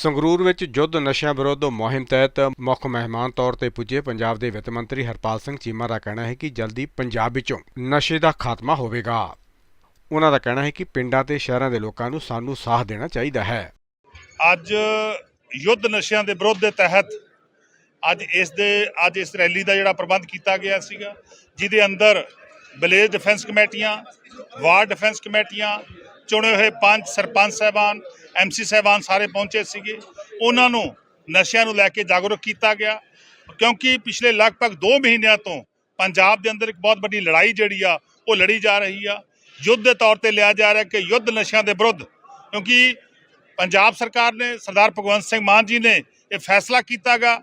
ਸੰਗਰੂਰ ਵਿੱਚ ਯੁੱਧ ਨਸ਼ਿਆਂ ਵਿਰੁੱਧ ਮੁਹਿੰਮ ਤਹਿਤ ਮੁੱਖ ਮਹਿਮਾਨ ਤੌਰ ਤੇ ਪੁੱਜੇ ਪੰਜਾਬ ਦੇ ਵਿੱਤ ਮੰਤਰੀ ਹਰਪਾਲ ਸਿੰਘ ਚੀਮਾ ਦਾ ਕਹਿਣਾ ਹੈ ਕਿ ਜਲਦੀ ਪੰਜਾਬ ਵਿੱਚੋਂ ਨਸ਼ੇ ਦਾ ਖਾਤਮਾ ਹੋਵੇਗਾ। ਉਹਨਾਂ ਦਾ ਕਹਿਣਾ ਹੈ ਕਿ ਪਿੰਡਾਂ ਤੇ ਸ਼ਹਿਰਾਂ ਦੇ ਲੋਕਾਂ ਨੂੰ ਸਾਨੂੰ ਸਾਥ ਦੇਣਾ ਚਾਹੀਦਾ ਹੈ। ਅੱਜ ਯੁੱਧ ਨਸ਼ਿਆਂ ਦੇ ਵਿਰੋਧ ਦੇ ਤਹਿਤ ਅੱਜ ਇਸ ਦੇ ਅੱਜ ਇਸ ਰੈਲੀ ਦਾ ਜਿਹੜਾ ਪ੍ਰਬੰਧ ਕੀਤਾ ਗਿਆ ਸੀਗਾ, ਜਿਹਦੇ ਅੰਦਰ ਵਿਲੇਜ ਡਿਫੈਂਸ ਕਮੇਟੀਆਂ ਵਾਰਡ ਡਿਫੈਂਸ ਕਮੇਟੀਆਂ ਚੁਣੇ ਹੋਏ ਪੰਜ ਸਰਪੰਚ ਸਾਹਿਬਾਨ ਐਮਸੀ ਸਾਹਿਬਾਨ ਸਾਰੇ ਪਹੁੰਚੇ ਸੀਗੇ। ਉਹਨਾਂ ਨੂੰ ਨਸ਼ਿਆਂ ਨੂੰ ਲੈ ਕੇ ਜਾਗਰੂਕ ਕੀਤਾ ਗਿਆ ਕਿਉਂਕਿ ਪਿਛਲੇ ਲਗਭਗ 2 ਮਹੀਨਿਆਂ ਤੋਂ ਪੰਜਾਬ ਦੇ ਅੰਦਰ ਇੱਕ ਬਹੁਤ ਵੱਡੀ ਲੜਾਈ ਜਿਹੜੀ ਆ, ਉਹ ਲੜੀ ਜਾ ਰਹੀ ਆ। ਯੁੱਧ ਦੇ ਤੌਰ ਤੇ ਲਿਆ ਜਾ ਰਿਹਾ ਕਿ ਯੁੱਧ ਨਸ਼ਿਆਂ ਦੇ ਵਿਰੁੱਧ ਕਿਉਂਕਿ ਪੰਜਾਬ ਸਰਕਾਰ ਨੇ, ਸਰਦਾਰ ਭਗਵੰਤ ਸਿੰਘ ਮਾਨ ਜੀ ਨੇ ਇਹ ਫੈਸਲਾ ਕੀਤਾਗਾ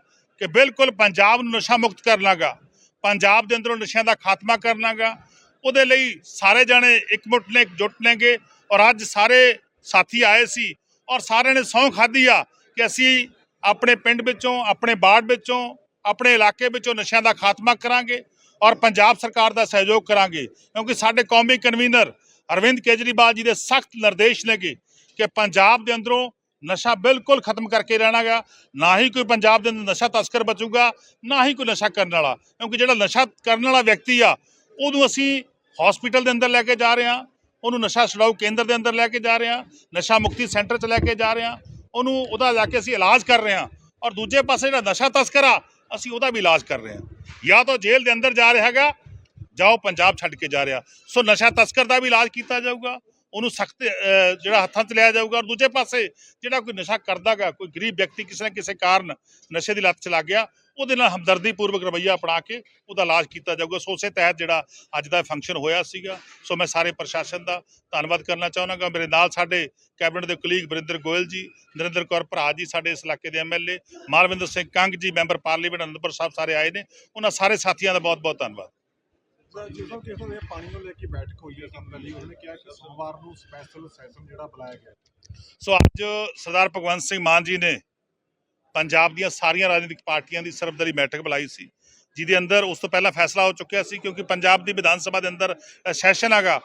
ਕਿ ਬਿਲਕੁਲ ਪੰਜਾਬ ਨੂੰ ਨਸ਼ਾ ਮੁਕਤ ਕਰਨਾਗਾ ਪੰਜਾਬ ਦੇ ਅੰਦਰੋਂ ਨਸ਼ਿਆਂ ਦਾ ਖਾਤਮਾ ਕਰਨਾਗਾ ਉਹਦੇ ਲਈ ਸਾਰੇ ਜਾਣੇ ਇਕਮੁੱਠ ਨੇ, ਜੁਟ ਨੇਗੇ। ਔਰ ਅੱਜ ਸਾਰੇ ਸਾਥੀ ਆਏ ਸੀ ਔਰ ਸਾਰਿਆਂ ਨੇ ਸਹੁੰ ਖਾਧੀ ਆ ਕਿ ਅਸੀਂ ਆਪਣੇ ਪਿੰਡ ਵਿੱਚੋਂ, ਆਪਣੇ ਬਾੜ ਵਿੱਚੋਂ, ਆਪਣੇ ਇਲਾਕੇ ਵਿੱਚੋਂ ਨਸ਼ਿਆਂ ਦਾ ਖਾਤਮਾ ਕਰਾਂਗੇ ਔਰ ਪੰਜਾਬ ਸਰਕਾਰ ਦਾ ਸਹਿਯੋਗ ਕਰਾਂਗੇ। ਕਿਉਂਕਿ ਸਾਡੇ ਕੌਮੀ ਕਨਵੀਨਰ ਅਰਵਿੰਦ ਕੇਜਰੀਵਾਲ ਜੀ ਦੇ ਸਖਤ ਨਿਰਦੇਸ਼ ਨੇਗੇ ਕਿ ਪੰਜਾਬ ਦੇ ਅੰਦਰੋਂ ਨਸ਼ਾ ਬਿਲਕੁਲ ਖਤਮ ਕਰਕੇ ਰਹਿਣਾਗਾ। ਨਾ ਹੀ ਕੋਈ ਪੰਜਾਬ ਦੇ ਅੰਦਰ ਨਸ਼ਾ ਤਸਕਰ ਬਚੂਗਾ, ਨਾ ਹੀ ਕੋਈ ਨਸ਼ਾ ਕਰਨ ਵਾਲਾ। ਕਿਉਂਕਿ ਜਿਹੜਾ ਨਸ਼ਾ ਕਰਨ ਵਾਲਾ ਵਿਅਕਤੀ ਆ, ਉਹਨੂੰ ਅਸੀਂ ਹਸਪੀਟਲ ਦੇ ਅੰਦਰ ਲੈ ਕੇ ਜਾ ਰਹੇ ਹਾਂ। ਉਹਨੂੰ ਨਸ਼ਾ ਛੁਡਾਊ ਕੇਂਦਰ ਦੇ ਅੰਦਰ ਲੈ ਕੇ ਜਾ ਰਹੇ ਹਾਂ, ਨਸ਼ਾ ਮੁਕਤੀ ਸੈਂਟਰ 'ਚ ਲੈ ਕੇ ਜਾ ਰਹੇ ਹਾਂ, ਉਹਨੂੰ ਉਹਦਾ ਜਾ ਕੇ ਅਸੀਂ ਇਲਾਜ ਕਰ ਰਹੇ ਹਾਂ ਔਰ ਦੂਜੇ ਪਾਸੇ ਜਿਹੜਾ ਨਸ਼ਾ ਤਸਕਰ ਆ, ਅਸੀਂ ਉਹਦਾ ਵੀ ਇਲਾਜ ਕਰ ਰਹੇ ਹਾਂ। ਜਾਂ ਤਾਂ ਜੇਲ੍ਹ ਦੇ ਅੰਦਰ ਜਾ ਰਿਹਾ ਹੈਗਾ, ਜਾਓ ਪੰਜਾਬ ਛੱਡ ਕੇ ਜਾ ਰਿਹਾ। ਸੋ ਨਸ਼ਾ ਤਸਕਰ ਦਾ ਵੀ ਇਲਾਜ ਕੀਤਾ ਜਾਊਗਾ, ਉਹਨੂੰ ਸਖਤ ਜਿਹੜਾ ਹੱਥਾਂ 'ਚ ਲਿਆ ਜਾਊਗਾ। ਔਰ ਦੂਜੇ ਪਾਸੇ ਜਿਹੜਾ ਕੋਈ ਨਸ਼ਾ ਕਰਦਾਗਾ ਕੋਈ ਗਰੀਬ ਵਿਅਕਤੀ ਕਿਸੇ ਨਾ ਕਿਸੇ ਕਾਰਨ ਨਸ਼ੇ ਦੀ ਲੱਤ 'ਚ ਲੱਗ ਗਿਆ ਉਹਦੇ ਨਾਲ ਹਮਦਰਦੀ ਪੂਰਵਕ ਰਵੱਈਆ ਅਪਣਾ ਕੇ ਉਹਦਾ ਇਲਾਜ ਕੀਤਾ ਜਾਊਗਾ। ਸੋ ਉਸੇ ਤਹਿਤ ਜਿਹੜਾ ਅੱਜ ਦਾ ਫੰਕਸ਼ਨ ਹੋਇਆ ਸੀਗਾ ਸੋ ਮੈਂ ਸਾਰੇ ਪ੍ਰਸ਼ਾਸਨ ਦਾ ਧੰਨਵਾਦ ਕਰਨਾ ਚਾਹੁੰਦਾ ਮੇਰੇ ਨਾਲ ਸਾਡੇ ਕੈਬਨਿਟ ਦੇ ਕੁਲੀਗ ਵਰਿੰਦਰ ਗੋਇਲ ਜੀ ਨਰਿੰਦਰ ਕੌਰ ਭਰਾ ਜੀ ਸਾਡੇ ਇਸ ਇਲਾਕੇ ਦੇ ਐਮਐਲਏ ਮਾਲਵਿੰਦਰ ਸਿੰਘ ਕੰਗ ਜੀ ਮੈਂਬਰ ਪਾਰਲੀਮੈਂਟ ਅਨੰਦਪੁਰ ਸਾਹਿਬ ਸਾਰੇ ਆਏ ਨੇ। ਉਹਨਾਂ ਸਾਰੇ ਸਾਥੀਆਂ ਦਾ ਬਹੁਤ ਬਹੁਤ ਧੰਨਵਾਦ ਜਿਸ ਨੂੰ ਕਿਸ ਨੂੰ ਪਾਣੀ ਨੂੰ ਲੈ ਕੇ ਬੈਠਕ ਹੋਈ ਹੈ ਸੰਦਲੀ ਉਹਨੇ ਕਿਹਾ ਕਿ ਸੋਮਵਾਰ ਨੂੰ ਸਪੈਸ਼ਲ ਸੈਸ਼ਨ ਜਿਹੜਾ ਬੁਲਾਇਆ ਗਿਆ। ਸੋ ਅੱਜ ਸਰਦਾਰ ਭਗਵੰਤ ਸਿੰਘ ਮਾਨ ਜੀ ਨੇ ਪੰਜਾਬ ਦੀਆਂ ਸਾਰੀਆਂ ਰਾਜਨੀਤਿਕ ਪਾਰਟੀਆਂ ਦੀ ਸਰਬਦਲੀ ਬੈਠਕ ਬੁਲਾਈ ਸੀ, ਜਿਹਦੇ ਅੰਦਰ ਉਸ ਤੋਂ ਪਹਿਲਾਂ ਫੈਸਲਾ ਹੋ ਚੁੱਕਿਆ ਸੀ ਕਿਉਂਕਿ ਪੰਜਾਬ ਦੀ ਵਿਧਾਨ ਸਭਾ ਦੇ ਅੰਦਰ ਸੈਸ਼ਨ ਹੈਗਾ,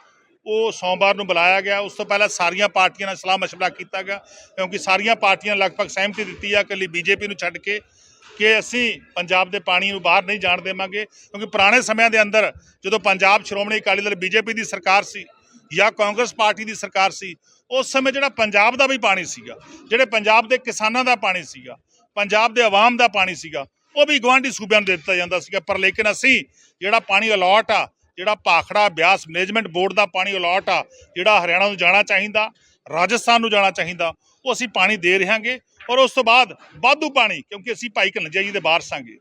ਉਹ ਸੋਮਵਾਰ ਨੂੰ ਬੁਲਾਇਆ ਗਿਆ। ਉਸ ਤੋਂ ਪਹਿਲਾਂ ਸਾਰੀਆਂ ਪਾਰਟੀਆਂ ਨਾਲ ਸਲਾਹ ਮਸ਼ਵਰਾ ਕੀਤਾ ਗਿਆ, ਕਿਉਂਕਿ ਸਾਰੀਆਂ ਪਾਰਟੀਆਂ ਲਗਭਗ ਸਹਿਮਤੀ ਦਿੱਤੀ ਆ ਇਕੱਲੀ ਬੀਜੇਪੀ ਨੂੰ ਛੱਡ ਕੇ ਕਿ ਅਸੀਂ ਪੰਜਾਬ ਦੇ ਪਾਣੀ ਨੂੰ ਬਾਹਰ ਨਹੀਂ ਜਾਣ ਦੇਵਾਂਗੇ, ਕਿਉਂਕਿ ਪੁਰਾਣੇ ਸਮਿਆਂ ਦੇ ਅੰਦਰ ਜਦੋਂ ਪੰਜਾਬ ਸ਼੍ਰੋਮਣੀ ਅਕਾਲੀ ਦਲ ਬੀਜੇਪੀ ਦੀ ਸਰਕਾਰ ਸੀ ਜਾਂ ਕਾਂਗਰਸ ਪਾਰਟੀ ਦੀ ਸਰਕਾਰ ਸੀ, ਉਸ ਸਮੇਂ ਜਿਹੜਾ ਪੰਜਾਬ ਦਾ ਵੀ ਪਾਣੀ ਸੀਗਾ, ਜਿਹੜੇ ਪੰਜਾਬ ਦੇ ਕਿਸਾਨਾਂ ਦਾ ਪਾਣੀ ਸੀਗਾ ਪੰਜਾਬ ਦੇ ਆਵਾਮ ਦਾ ਪਾਣੀ ਸੀਗਾ, ਉਹ ਵੀ ਗਵਾਂਢੀ ਸੂਬਿਆਂ ਨੂੰ ਦੇ ਦਿੱਤਾ ਜਾਂਦਾ ਸੀਗਾ, ਪਰ ਲੇਕਿਨ ਅਸੀਂ ਜਿਹੜਾ ਪਾਣੀ ਅਲਾਟ ਆ, ਜਿਹੜਾ ਭਾਖੜਾ ਬਿਆਸ ਮੈਨੇਜਮੈਂਟ ਬੋਰਡ ਦਾ ਪਾਣੀ ਅਲਾਟ ਆ, ਜਿਹੜਾ ਹਰਿਆਣਾ ਨੂੰ ਜਾਣਾ ਚਾਹੀਦਾ, ਰਾਜਸਥਾਨ ਨੂੰ ਜਾਣਾ ਚਾਹੀਦਾ, ਉਹ ਅਸੀਂ ਪਾਣੀ ਦੇ ਰਹਾਂਗੇ ਔਰ ਉਸ ਤੋਂ ਬਾਅਦ ਵਾਧੂ ਪਾਣੀ, ਕਿਉਂਕਿ ਅਸੀਂ ਭਾਈ ਕਨਜਾ ਜੀ ਦੇ ਵਾਰਸਾਂਗੇ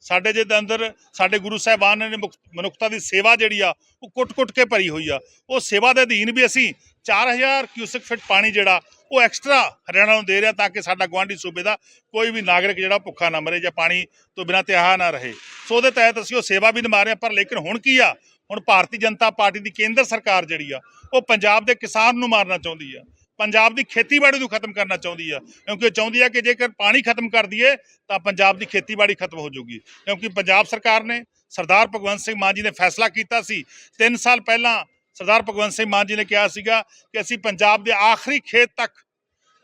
ਸਾਡੇ ਜੇ ਦੇ ਅੰਦਰ ਸਾਡੇ ਗੁਰੂ ਸਾਹਿਬਾਨ ਨੇ ਮੁਕ- ਮਨੁੱਖਤਾ ਦੀ ਸੇਵਾ ਜਿਹੜੀ ਆ, ਉਹ ਕੁੱਟ-ਕੁੱਟ ਕੇ ਭਰੀ ਹੋਈ ਆ। ਉਹ ਸੇਵਾ ਦੇ ਅਧੀਨ ਵੀ ਅਸੀਂ 4000 ਕਿਊਸਿਕ ਫਿਟ ਪਾਣੀ ਜਿਹੜਾ ਉਹ ਐਕਸਟਰਾ ਹਰਿਆਣਾ ਨੂੰ ਦੇ ਰਿਹਾ ਤਾਂ ਕਿ ਸਾਡਾ ਗਵਾਂਢੀ ਸੂਬੇ ਦਾ ਕੋਈ ਵੀ ਨਾਗਰਿਕ ਜਿਹੜਾ ਭੁੱਖਾ ਨਾ ਮਰੇ ਜਾਂ ਪਾਣੀ ਤੋਂ ਬਿਨਾਂ ਤਿਆਹ ਨਾ ਰਹੇ। ਸੋ ਉਹਦੇ ਤਹਿਤ ਅਸੀਂ ਉਹ ਸੇਵਾ ਵੀ ਨਿਭਾ ਰਹੇ ਹਾਂ, ਪਰ ਲੇਕਿਨ ਹੁਣ ਕੀ ਆ? ਹੁਣ ਭਾਰਤੀ ਜਨਤਾ ਪਾਰਟੀ ਦੀ ਕੇਂਦਰ ਸਰਕਾਰ ਜਿਹੜੀ ਆ, ਉਹ ਪੰਜਾਬ ਦੇ ਕਿਸਾਨ ਨੂੰ ਮਾਰਨਾ ਚਾਹੁੰਦੀ ਆ। ਪੰਜਾਬ ਦੀ ਖੇਤੀਬਾੜੀ ਨੂੰ ਖਤਮ ਕਰਨਾ ਚਾਹੁੰਦੀ ਆ, ਕਿਉਂਕਿ ਉਹ ਚਾਹੁੰਦੀ ਆ ਕਿ ਜੇਕਰ ਪਾਣੀ ਖਤਮ ਕਰ ਦਈਏ ਤਾਂ ਪੰਜਾਬ ਦੀ ਖੇਤੀਬਾੜੀ ਖਤਮ ਹੋ ਜਾਊਗੀ। ਕਿਉਂਕਿ ਪੰਜਾਬ ਸਰਕਾਰ ਨੇ ਸਰਦਾਰ ਭਗਵੰਤ ਸਿੰਘ ਮਾਨ ਜੀ ਨੇ ਫੈਸਲਾ ਕੀਤਾ ਸੀ 3 ਸਾਲ ਪਹਿਲਾਂ ਸਰਦਾਰ ਭਗਵੰਤ ਸਿੰਘ ਮਾਨ ਜੀ ਨੇ ਕਿਹਾ ਸੀਗਾ ਕਿ ਅਸੀਂ ਪੰਜਾਬ ਦੇ ਆਖਰੀ ਖੇਤ ਤੱਕ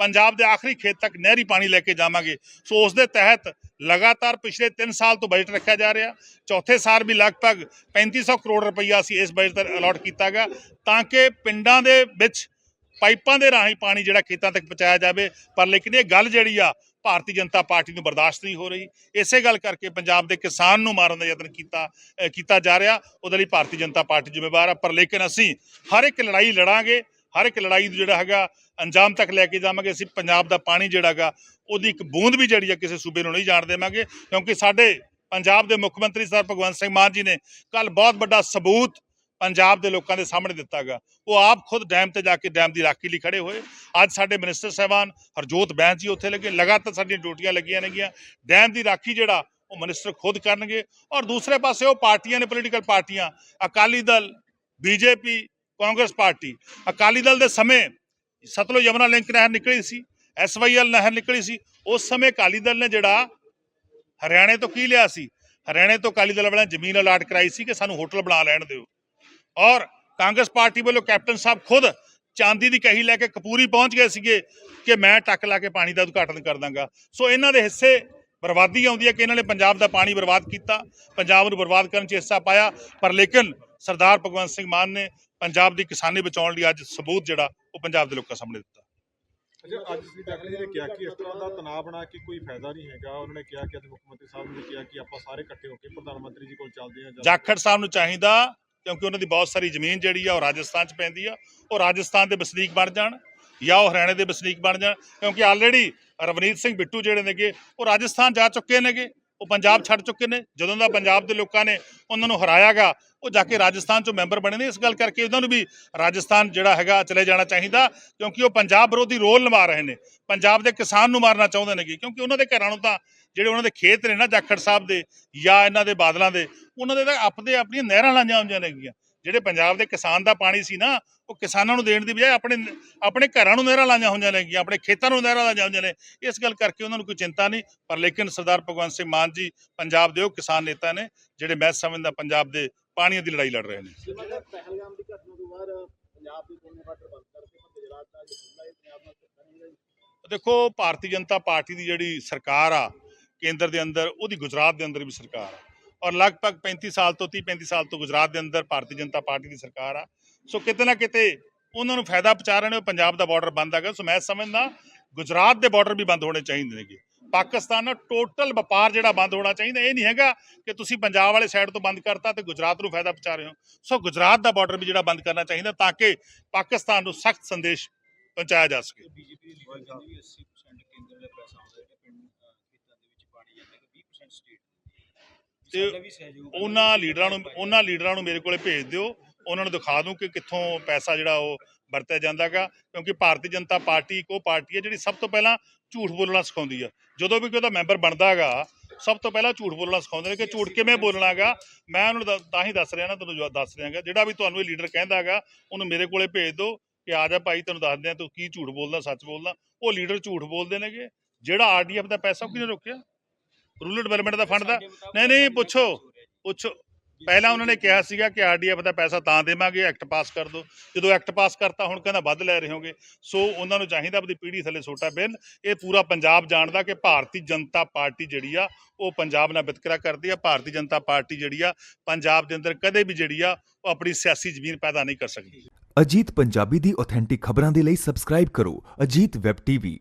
ਪੰਜਾਬ ਦੇ ਆਖਰੀ ਖੇਤ ਤੱਕ ਨਹਿਰੀ ਪਾਣੀ ਲੈ ਕੇ ਜਾਵਾਂਗੇ। ਸੋ ਉਸ ਦੇ ਤਹਿਤ ਲਗਾਤਾਰ ਪਿਛਲੇ 3 ਸਾਲ ਤੋਂ ਬਜਟ ਰੱਖਿਆ ਜਾ ਰਿਹਾ। ਚੌਥੇ ਸਾਲ ਵੀ ਲਗਭਗ 3500 ਕਰੋੜ ਰੁਪਈਆ ਅਸੀਂ ਇਸ ਬਜਟ ਤੇ ਅਲਾਟ ਕੀਤਾ ਗਿਆ ਤਾਂ ਕਿ ਪਿੰਡਾਂ ਦੇ ਵਿੱਚ ਪਾਈਪਾਂ ਦੇ ਰਾਹੀਂ ਪਾਣੀ ਜਿਹੜਾ ਖੇਤਾਂ ਤੱਕ ਪਹੁੰਚਾਇਆ ਜਾਵੇ। ਪਰ ਲੇਕਿਨ ਇਹ ਗੱਲ ਜਿਹੜੀ ਆ, ਭਾਰਤੀ ਜਨਤਾ ਪਾਰਟੀ ਨੂੰ ਬਰਦਾਸ਼ਤ ਨਹੀਂ ਹੋ ਰਹੀ। ਇਸੇ ਗੱਲ ਕਰਕੇ ਪੰਜਾਬ ਦੇ ਕਿਸਾਨ ਨੂੰ ਮਾਰਨ ਦਾ ਯਤਨ ਕੀਤਾ ਕੀਤਾ ਜਾ ਰਿਹਾ। ਉਹਦੇ ਲਈ ਭਾਰਤੀ ਜਨਤਾ ਪਾਰਟੀ ਜ਼ਿੰਮੇਵਾਰ ਆ। ਪਰ ਲੇਕਿਨ ਅਸੀਂ ਹਰ ਇੱਕ ਲੜਾਈ ਲੜਾਂਗੇ। ਹਰ ਇੱਕ ਲੜਾਈ ਨੂੰ ਜਿਹੜਾ ਹੈਗਾ, ਅੰਜਾਮ ਤੱਕ ਲੈ ਕੇ ਜਾਵਾਂਗੇ। ਅਸੀਂ ਪੰਜਾਬ ਦਾ ਪਾਣੀ ਜਿਹੜਾ ਹੈਗਾ, ਉਹਦੀ ਇੱਕ ਬੂੰਦ ਵੀ ਜਿਹੜੀ ਆ ਕਿਸੇ ਸੂਬੇ ਨੂੰ ਨਹੀਂ ਜਾਣ ਦੇਵਾਂਗੇ, ਕਿਉਂਕਿ ਸਾਡੇ ਪੰਜਾਬ ਦੇ ਮੁੱਖ ਮੰਤਰੀ ਸਰ ਭਗਵੰਤ ਸਿੰਘ ਮਾਨ ਜੀ ਨੇ ਕੱਲ ਬਹੁਤ ਵੱਡਾ ਸਬੂਤ ਪੰਜਾਬ ਦੇ ਲੋਕਾਂ ਦੇ ਸਾਹਮਣੇ ਦਿੱਤਾਗਾ ਉਹ ਆਪ ਖੁਦ ਡੈਮ ਤੇ ਜਾ ਕੇ ਡੈਮ ਦੀ ਰਾਖੀ ਲਈ ਖੜੇ ਹੋਏ। ਅੱਜ ਸਾਡੇ ਮਿਨਿਸਟਰ ਸਾਹਿਬਾਨ ਹਰਜੋਤ ਬੈਂਸ ਜੀ ਉੱਥੇ ਲੱਗੇ। ਲਗਾਤਾਰ ਸਾਡੀਆਂ ਡਿਊਟੀਆਂ ਲੱਗੀਆਂ ਨੇਗੀਆਂ। ਡੈਮ ਦੀ ਰਾਖੀ ਜਿਹੜਾ, ਉਹ ਮਿਨਿਸਟਰ ਖੁਦ ਕਰਨਗੇ। ਔਰ ਦੂਸਰੇ ਪਾਸੇ ਉਹ ਪਾਰਟੀਆਂ ਨੇ ਪੋਲੀਟੀਕਲ ਪਾਰਟੀਆਂ, ਅਕਾਲੀ ਦਲ, ਬੀਜੇਪੀ ਕਾਂਗਰਸ ਪਾਰਟੀ। ਅਕਾਲੀ ਦਲ ਦੇ ਸਮੇਂ ਸਤਲੁਜ ਯਮਨਾ ਲਿੰਕ ਨਹਿਰ ਨਿਕਲੀ ਸੀ ਐਸਵਾਈਐਲ ਨਹਿਰ ਨਿਕਲੀ ਸੀ। ਉਸ ਸਮੇਂ ਅਕਾਲੀ ਦਲ ਨੇ ਜਿਹੜਾ ਹਰਿਆਣੇ ਤੋਂ ਕੀ ਲਿਆ ਸੀ? ਹਰਿਆਣੇ ਤੋਂ ਅਕਾਲੀ ਦਲ ਵਾਲਿਆਂ ਜ਼ਮੀਨ ਅਲਾਟ ਕਰਾਈ ਸੀ ਕਿ ਸਾਨੂੰ ਹੋਟਲ ਬਣਾ ਲੈਣ ਦਿਓ। ਔਰ ਕਾਂਗਰਸ ਪਾਰਟੀ ਵੱਲੋਂ ਕੈਪਟਨ ਸਾਹਿਬ ਖੁਦ ਚਾਂਦੀ ਦੀ ਕਹੀ ਲੈ ਕੇ ਕਪੂਰੀ ਪਹੁੰਚ ਗਏ ਸੀਗੇ ਕਿ ਮੈਂ ਟੱਕ ਲਾ ਕੇ ਪਾਣੀ ਦਾ ਉਦਘਾਟਨ ਕਰ ਦਾਂਗਾ। ਸੋ ਇਹਨਾਂ ਦੇ ਹਿੱਸੇ ਬਰਬਾਦੀ ਆਉਂਦੀ ਹੈ ਕਿ ਇਹਨਾਂ ਨੇ ਪੰਜਾਬ ਦਾ ਪਾਣੀ ਬਰਬਾਦ ਕੀਤਾ, ਪੰਜਾਬ ਨੂੰ ਬਰਬਾਦ ਕਰਨ 'ਚ ਹਿੱਸਾ ਪਾਇਆ। ਪਰ ਲੇਕਿਨ ਸਰਦਾਰ ਭਗਵੰਤ ਸਿੰਘ ਮਾਨ ਨੇ ਪੰਜਾਬ ਦੀ ਕਿਸਾਨੀ ਬਚਾਉਣ ਲਈ ਅੱਜ ਸਬੂਤ ਜਿਹੜਾ ਉਹ ਪੰਜਾਬ ਦੇ ਲੋਕਾਂ ਸਾਹਮਣੇ ਦਿੱਤਾ। ਅੱਛਾ ਅੱਜ ਸ੍ਰੀ ਜਾਖੜ ਜੀ ਨੇ ਕਿਹਾ ਕਿ ਇਸ ਤਰ੍ਹਾਂ ਦਾ ਤਣਾਅ ਬਣਾ ਕੇ ਕੋਈ ਫਾਇਦਾ ਨਹੀਂ ਹੈਗਾ। ਉਹਨਾਂ ਨੇ ਕਿਹਾ ਕਿ ਅੱਜ ਮੁੱਖ ਮੰਤਰੀ ਸਾਹਿਬ ਨੇ ਕਿਹਾ ਕਿ ਆਪਾਂ ਸਾਰੇ ਇਕੱਠੇ ਹੋ ਕੇ ਪ੍ਰਧਾਨ ਮੰਤਰੀ ਜੀ ਕੋਲ ਚੱਲਦੇ ਹਾਂ ਜਾਖੜ ਸਾਹਿਬ ਨੂੰ ਚਾਹੀਦਾ ਕਿਉਂਕਿ ਉਹਨਾਂ ਦੀ ਬਹੁਤ ਸਾਰੀ ਜ਼ਮੀਨ ਜਿਹੜੀ ਆ ਉਹ ਰਾਜਸਥਾਨ 'ਚ ਪੈਂਦੀ ਆ। ਉਹ ਰਾਜਸਥਾਨ ਦੇ ਵਸਨੀਕ ਬਣ ਜਾਣ ਜਾਂ ਉਹ ਹਰਿਆਣੇ ਦੇ ਵਸਨੀਕ ਬਣ ਜਾਣ ਕਿਉਂਕਿ ਆਲਰੇਡੀ ਰਵਨੀਤ ਸਿੰਘ ਬਿੱਟੂ ਜਿਹੜੇ ਨੇਗੇ ਉਹ ਰਾਜਸਥਾਨ ਜਾ ਚੁੱਕੇ ਨੇਗੇ। ਉਹ ਪੰਜਾਬ ਛੱਡ ਚੁੱਕੇ ਨੇ, ਜਦੋਂ ਦਾ ਪੰਜਾਬ ਦੇ ਲੋਕਾਂ ਨੇ ਉਹਨਾਂ ਨੂੰ ਹਰਾਇਆਗਾ ਉਹ ਜਾ ਕੇ ਰਾਜਸਥਾਨ ਚੋਂ ਮੈਂਬਰ ਬਣੇ ਨੇ। ਇਸ ਗੱਲ ਕਰਕੇ ਉਹਨਾਂ ਨੂੰ ਵੀ ਰਾਜਸਥਾਨ ਜਿਹੜਾ ਹੈਗਾ ਚਲੇ ਜਾਣਾ ਚਾਹੀਦਾ, ਕਿਉਂਕਿ ਉਹ ਪੰਜਾਬ ਵਿਰੋਧੀ ਰੋਲ ਨਿਭਾ ਰਹੇ ਨੇ। ਪੰਜਾਬ ਦੇ ਕਿਸਾਨ ਨੂੰ ਮਾਰਨਾ ਚਾਹੁੰਦੇ ਨੇਗੇ, ਕਿਉਂਕਿ ਉਹਨਾਂ ਦੇ ਘਰਾਂ ਨੂੰ ਤਾਂ ਜਿਹੜੇ ਉਹਨਾਂ ਦੇ ਖੇਤ ਨੇ ਨਾ, ਜਾਖੜ ਸਾਹਿਬ ਦੇ ਜਾਂ ਇਹਨਾਂ ਦੇ ਬਾਦਲਾਂ ਦੇ, ਉਹਨਾਂ ਦੇ ਤਾਂ ਆਪਦੇ ਆਪਣੀਆਂ ਨਹਿਰਾਂ ਲਾਈਆਂ ਹੁੰਦੀਆਂ ਨੇਗੀਆਂ। ਜਿਹੜੇ ਪੰਜਾਬ ਦੇ ਕਿਸਾਨ ਦਾ ਪਾਣੀ ਸੀ ਨਾ ਉਹ ਕਿਸਾਨਾਂ ਨੂੰ ਦੇਣ ਦੀ ਬਜਾਏ ਆਪਣੇ ਆਪਣੇ ਘਰਾਂ ਨੂੰ ਨਹਿਰਾਂ ਲਾਈਆਂ ਹੋਈਆਂ ਨੇਗੀਆਂ ਆਪਣੇ ਖੇਤਾਂ ਨੂੰ ਨਹਿਰਾਂ ਲਾਈਆਂ ਹੋਈਆਂ ਨੇ। ਇਸ ਗੱਲ ਕਰਕੇ ਉਹਨਾਂ ਨੂੰ ਕੋਈ ਚਿੰਤਾ ਨਹੀਂ ਪਰ ਲੇਕਿਨ ਸਰਦਾਰ ਭਗਵੰਤ ਸਿੰਘ ਮਾਨ ਜੀ ਪੰਜਾਬ ਦੇ ਉਹ ਕਿਸਾਨ ਨੇਤਾ ਨੇ ਜਿਹੜੇ ਮੈਂ ਸਮਝਦਾ ਪੰਜਾਬ ਦੇ ਪਾਣੀਆਂ ਦੀ ਲੜਾਈ ਲੜ ਰਹੇ ਨੇ। ਪਹਿਲਗਾਮ ਦੀ ਘਟਨਾ ਤੋਂ ਬਾਅਦ ਪੰਜਾਬ ਦੇ ਦੋਨੇ ਬਾਰਡਰ ਬੰਦ ਕਰਕੇ ਪਰ ਗੁਜਰਾਤ ਦਾ ਜੋ ਹਮਲਾ ਹੈ ਪੰਜਾਬ ਨਾਲ ਕਰਨਗੇ ਦੇਖੋ ਭਾਰਤੀ ਜਨਤਾ ਪਾਰਟੀ ਦੀ ਜਿਹੜੀ ਸਰਕਾਰ ਆ ਕੇਂਦਰ ਦੇ ਅੰਦਰ ਉਹਦੀ ਗੁਜਰਾਤ ਦੇ ਅੰਦਰ ਵੀ ਸਰਕਾਰ ਆ। ਔਰ ਲਗਭਗ 35 ਸਾਲ ਤੋਂ 30 35 ਸਾਲ ਤੋਂ ਗੁਜਰਾਤ ਦੇ ਅੰਦਰ ਭਾਰਤੀ ਜਨਤਾ ਪਾਰਟੀ ਦੀ ਸਰਕਾਰ ਆ। ਸੋ ਕਿਤੇ ਨਾ ਕਿਤੇ ਉਹਨਾਂ ਨੂੰ ਫਾਇਦਾ ਪਹੁੰਚਾ ਰਹੇ ਨੇ, ਉਹ ਪੰਜਾਬ ਦਾ ਬਾਰਡਰ ਬੰਦ ਹੈਗਾ। ਸੋ ਮੈਂ ਸਮਝਦਾ ਗੁਜਰਾਤ ਦੇ ਬਾਰਡਰ ਵੀ ਬੰਦ ਹੋਣੇ ਚਾਹੀਦੇ ਨੇਗੇ। ਪਾਕਿਸਤਾਨ ਨਾਲ ਟੋਟਲ ਵਪਾਰ ਜਿਹੜਾ ਬੰਦ ਹੋਣਾ ਚਾਹੀਦਾ, ਇਹ ਨਹੀਂ ਹੈਗਾ ਕਿ ਤੁਸੀਂ ਪੰਜਾਬ ਵਾਲੇ ਸਾਈਡ ਤੋਂ ਬੰਦ ਕਰਤਾ ਤੇ ਗੁਜਰਾਤ ਨੂੰ ਫਾਇਦਾ ਪਹੁੰਚਾ ਰਹੇ ਹੋ। ਸੋ ਗੁਜਰਾਤ ਦਾ ਬਾਰਡਰ ਵੀ ਜਿਹੜਾ ਬੰਦ ਕਰਨਾ ਚਾਹੀਦਾ ਤਾਂ ਕਿ ਪਾਕਿਸਤਾਨ ਨੂੰ ਸਖਤ ਸੰਦੇਸ਼ ਪਹੁੰਚਾਇਆ ਜਾ ਸਕੇ। ਬੀਜੇਪੀ ਦੀ ਲੀਡਰ 80% ਕੇਂਦਰ ਦਾ ਪੈਸਾ ਆਉਂਦਾ ਹੈ ਪਿੰਡ ਖੇਤਾਂ ਦੇ ਵਿੱਚ ਪਾਣੀ ਜਾਂਦਾ ਹੈ 20% ਸਟੇਟ ਤੇ ਹੈ। ਉਹਨਾਂ ਲੀਡਰਾਂ ਨੂੰ ਉਹਨਾਂ ਲੀਡਰਾਂ ਨੂੰ ਮੇਰੇ ਕੋਲੇ ਭੇਜ ਦਿਓ। ਉਹਨਾਂ ਨੂੰ ਦਿਖਾ ਦੂੰ ਕਿ ਕਿੱਥੋਂ ਪੈਸਾ ਜਿਹੜਾ ਉਹ ਵਰਤਿਆ ਜਾਂਦਾਗਾ। ਕਿਉਂਕਿ ਭਾਰਤੀ ਜਨਤਾ ਪਾਰਟੀ ਇੱਕ ਉਹ ਪਾਰਟੀ ਹੈ ਜਿਹੜੀ ਸਭ ਤੋਂ ਪਹਿਲਾਂ ਝੂਠ ਬੋਲਣਾ ਸਿਖਾਉਂਦੀ ਆ। ਜਦੋਂ ਵੀ ਕੋਈ ਉਹਦਾ ਮੈਂਬਰ ਬਣਦਾਗਾ ਸਭ ਤੋਂ ਪਹਿਲਾਂ ਝੂਠ ਬੋਲਣਾ ਸਿਖਾਉਂਦੇ ਨੇ ਕਿ ਝੂਠ ਕਿਵੇਂ ਬੋਲਣਾਗਾ। ਮੈਂ ਉਹਨੂੰ ਦ- ਤਾਂ ਹੀ ਦੱਸ ਰਿਹਾ ਨਾ ਤੁਹਾਨੂੰ ਜੋ ਦੱਸ ਰਿਹਾਗਾ। ਜਿਹੜਾ ਵੀ ਤੁਹਾਨੂੰ ਇਹ ਲੀਡਰ ਕਹਿੰਦਾਗਾ ਉਹਨੂੰ ਮੇਰੇ ਕੋਲੇ ਭੇਜ ਦਿਓ ਕਿ ਆ ਜਾ ਭਾਈ ਤੈਨੂੰ ਦੱਸਦੇ ਆ ਤੂੰ ਕੀ ਝੂਠ ਬੋਲਦਾ ਸੱਚ ਬੋਲਦਾ। ਉਹ ਲੀਡਰ ਝੂਠ ਬੋਲਦੇ ਨੇਗੇ। ਜਿਹੜਾ ਆਰਡੀਐਫ ਦਾ ਪੈਸਾ ਉਹ ਕਿਹਨੇ ਰੋਕਿਆ? ਰੂਰਲ ਡਿਵੈਲਪਮੈਂਟ ਦਾ ਫੰਡ ਦਾ? ਨਹੀਂ, ਨਹੀਂ, ਪੁੱਛੋ। ਪੁੱਛੋ। ਪਹਿਲਾਂ ਉਹਨਾਂ ਨੇ ਕਿਹਾ ਸੀਗਾ ਕਿ ਆਰਡੀਐਫ ਦਾ ਪੈਸਾ ਤਾਂ ਦੇਵਾਂਗੇ ਐਕਟ ਪਾਸ ਕਰ ਦਿਓ। ਜਦੋਂ ਐਕਟ ਪਾਸ ਕਰਤਾ ਹੁਣ ਕਹਿੰਦਾ ਵੱਧ ਲੈ ਰਹੇ ਹੋਗੇ। ਸੋ ਉਹਨਾਂ ਨੂੰ ਚਾਹੀਦਾ ਆਪਣੀ ਪੀੜ੍ਹੀ ਥੱਲੇ ਛੋਟਾ ਬਿੱਲ ਇਹ ਪੂਰਾ ਪੰਜਾਬ ਜਾਣਦਾ ਕਿ ਭਾਰਤੀ ਜਨਤਾ ਪਾਰਟੀ ਜਿਹੜੀ ਆ ਉਹ ਪੰਜਾਬ ਨਾਲ ਵਿਤਕਰਾ ਕਰਦੀ ਆ। ਭਾਰਤੀ ਜਨਤਾ ਪਾਰਟੀ ਜਿਹੜੀ ਆ ਪੰਜਾਬ ਦੇ ਅੰਦਰ ਕਦੇ ਵੀ ਜਿਹੜੀ ਆ ਉਹ ਆਪਣੀ ਸਿਆਸੀ ਜ਼ਮੀਨ ਪੈਦਾ ਨਹੀਂ ਕਰ ਸਕਦੀ। ਅਜੀਤ ਪੰਜਾਬੀ ਦੀ ਆਥੈਂਟਿਕ ਖਬਰਾਂ ਦੇ ਲਈ ਸਬਸਕ੍ਰਾਈਬ ਕਰੋ। Ajit web TV.